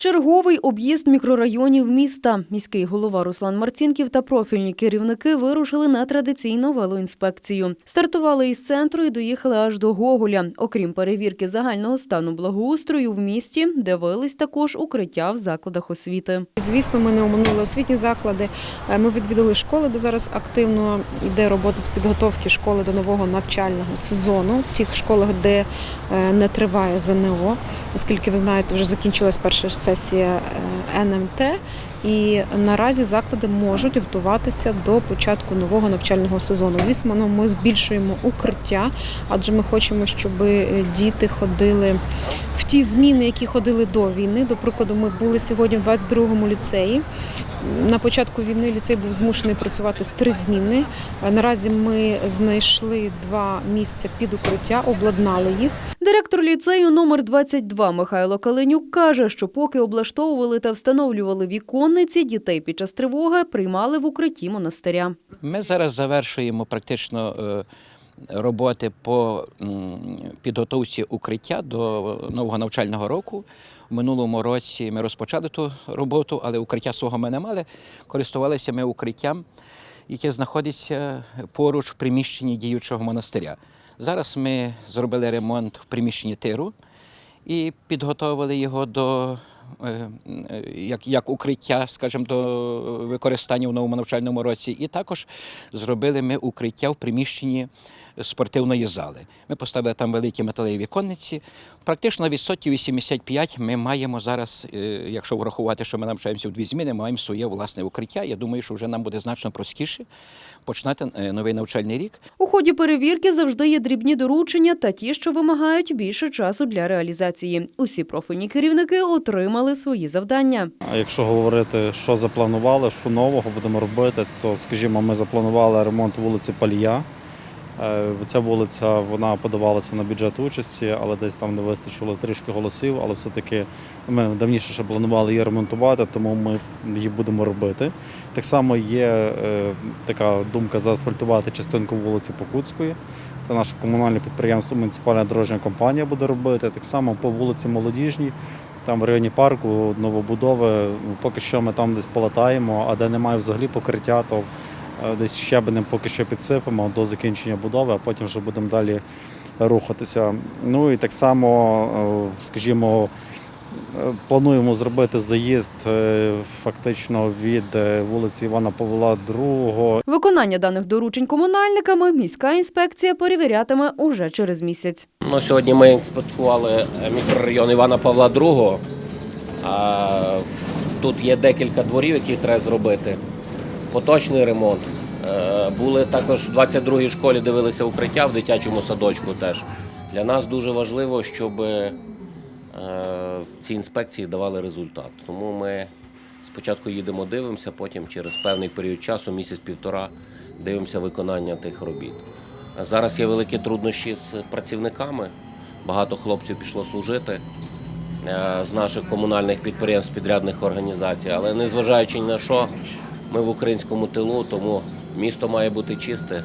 Черговий об'їзд мікрорайонів міста. Міський голова Руслан Марцінків та профільні керівники вирушили на традиційну велоінспекцію. Стартували із центру і доїхали аж до Гоголя. Окрім перевірки загального стану благоустрою в місті, дивились також укриття в закладах освіти. Звісно, ми не оминули освітні заклади. Е, Ми відвідали школи, де зараз активно йде робота з підготовки школи до нового навчального сезону в тих школах, де е, не триває ЗНО. Наскільки ви знаєте, вже закінчилась перша сесія е, НМТ. І наразі заклади можуть готуватися до початку нового навчального сезону. Звісно, ну, ми збільшуємо укриття, адже ми хочемо, щоб е, діти ходили в ті зміни, які ходили до війни. До прикладу, ми були сьогодні в 22-му ліцеї. На початку війни ліцей був змушений працювати в три зміни. Наразі ми знайшли два місця під укриття, обладнали їх. Директор ліцею номер 22 Михайло Калинюк каже, що поки облаштовували та встановлювали віконниці, дітей під час тривоги приймали в укритті монастиря. Ми зараз завершуємо практично е, роботи по підготовці укриття до нового навчального року. У минулому році ми розпочали ту роботу, але укриття свого ми не мали. Користувалися ми укриттям, яке знаходиться поруч в приміщенні діючого монастиря. Зараз ми зробили ремонт в приміщенні тиру і підготовили його до е, як, як укриття, скажімо, до використання в новому навчальному році. І також зробили ми укриття в приміщенні спортивної зали. Ми поставили там великі металеві віконниці. Практично на відсотків 85 ми маємо зараз, е, якщо врахувати, що ми навчаємося в дві зміни, маємо своє власне укриття. Я думаю, що вже нам буде значно простіше починати е, новий навчальний рік. У ході перевірки завжди є дрібні доручення та ті, що вимагають більше часу для реалізації. Усі профільні керівники отримали свої завдання. А якщо говорити, що запланували, що нового будемо робити, то скажімо, ми запланували ремонт вулиці Палія. Е, Ця вулиця вона подавалася на бюджет участі, але десь там не вистачило трішки голосів. Але все-таки ми давніше ще планували її ремонтувати, тому ми її будемо робити. Так само є е, така думка заасфальтувати частинку вулиці Покутської. Це наше комунальне підприємство, муніципальна дорожня компанія буде робити. Так само по вулиці Молодіжній. Там в районі парку новобудови, поки що ми там десь полатаємо, а де немає взагалі покриття, то десь щебенем поки що підсипемо до закінчення будови, а потім вже будемо далі рухатися. Ну і так само, е, скажімо, е, плануємо зробити заїзд е, фактично від е, вулиці Івана Павла II Виконання даних доручень комунальниками міська інспекція перевірятиме уже через місяць. Ну, сьогодні ми інспектували е, мікрорайон Івана Павла II. Тут є декілька дворів, які треба зробити. Поточний ремонт. Е, Були також в 22-й школі дивилися укриття в дитячому садочку теж. Для нас дуже важливо, щоб е, ці інспекції давали результат. Тому ми спочатку їдемо, дивимося, потім через певний період часу, місяць-півтора, дивимося виконання тих робіт. Зараз є великі труднощі з працівниками. Багато хлопців пішло служити е, з наших комунальних підприємств, підрядних організацій. Але незважаючи на що, ми в українському тилу, тому місто має бути чисте.